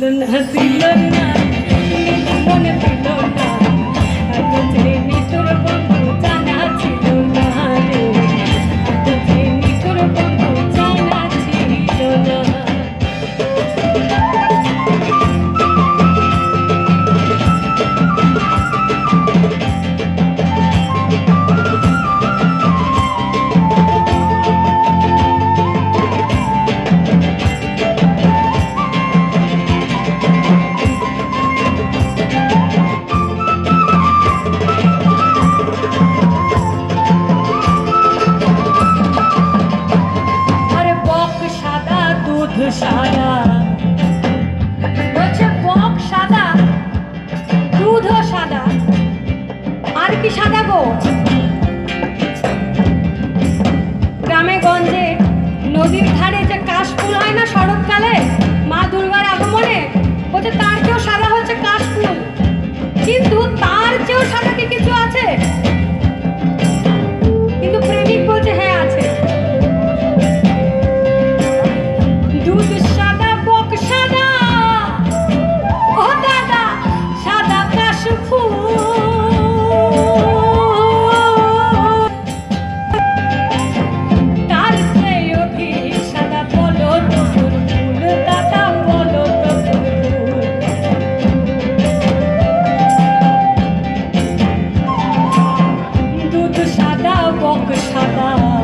Lena, Lena, see you. Lena, Lena, Lena, Lena, সাদা বলছে, বক সাদা, দুধও সাদা। আর কি সাদা গো? গ্রামে গঞ্জে নদীর ধারে যে কাশফুল হয় না শরৎকালে, মা দুর্গার আগমনে, বলছে, তার কেউ সাদা হচ্ছে কাশফুল। কিন্তু তার encore que ça va.